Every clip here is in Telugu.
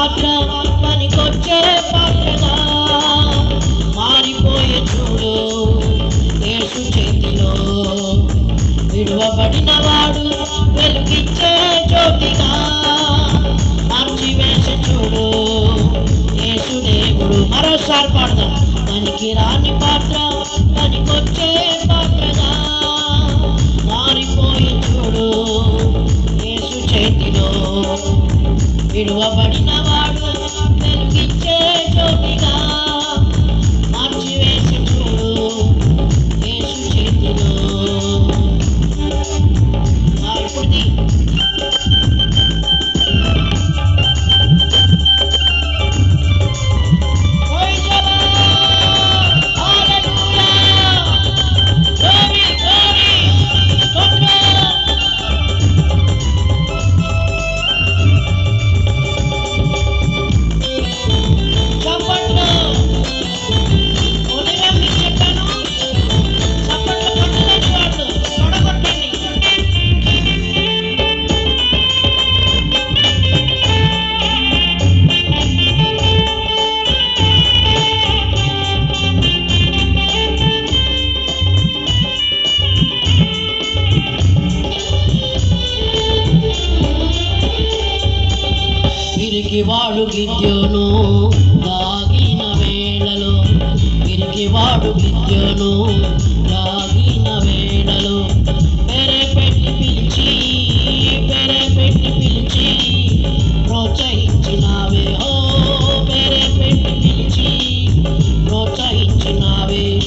పాత్ర పనికొచ్చే పాత్రగా మారిపోయే చూడు యేసు చేతిలో. విడువబడిన వాడు వెలుగిచ్చే జ్యోతిగా మార్చివేసే చూడు యేసు దేవుడు మరోసారి పాడదాం. పనికి రాని పాత్ర పనికొచ్చే పాత్రగా మారిపోయే చూడు యేసు చేతిలో. విడువబడిన వాడు చోటిగా విరికి వాడు గిద్యోను. దాగిన వేళలో విరికి వాడు గిద్యోను. దాగిన వేళలో పెరే పెట్టి పిలిచి పెరే పెట్టి పిలిచి ప్రోత్సహించినావే ఓ పెరే పెట్టి పిలిచి ప్రోత్సహించినావే.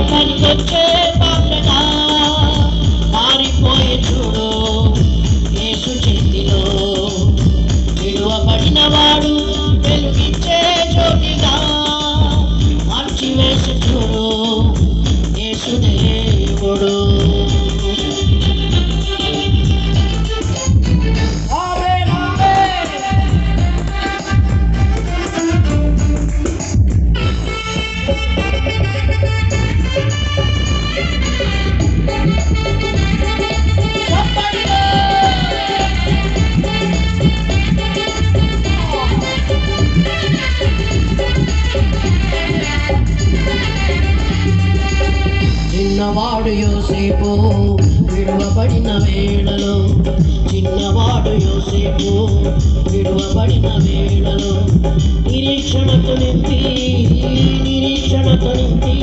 పాత్ర పనికొచ్చే చిన్నవాడు యోసేపు విడువబడిన వేళలో చిన్నవాడు యోసేపు విడువబడిన వేళలో నిరీక్షణతో నింపి నిరీక్షణతో నింపి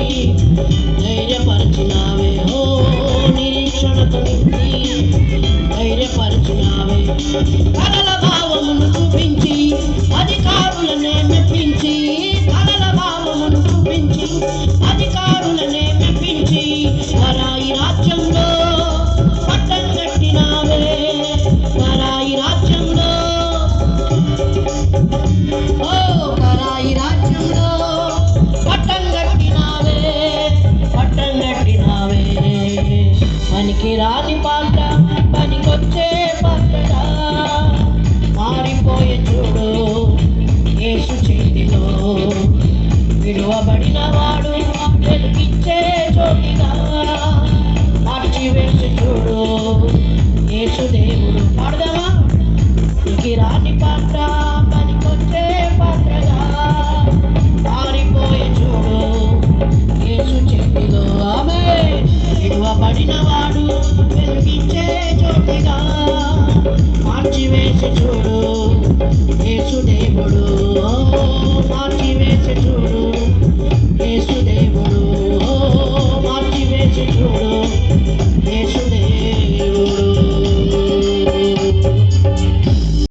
ధైర్యపరచినావే. ఓ నిరీక్షణతో నింపి ధైర్యపరిచినావే. పనికి పడినవాడు వెలిగించే జ్యోతిగా మార్చివేసి చూడు. యేసుదేవుడు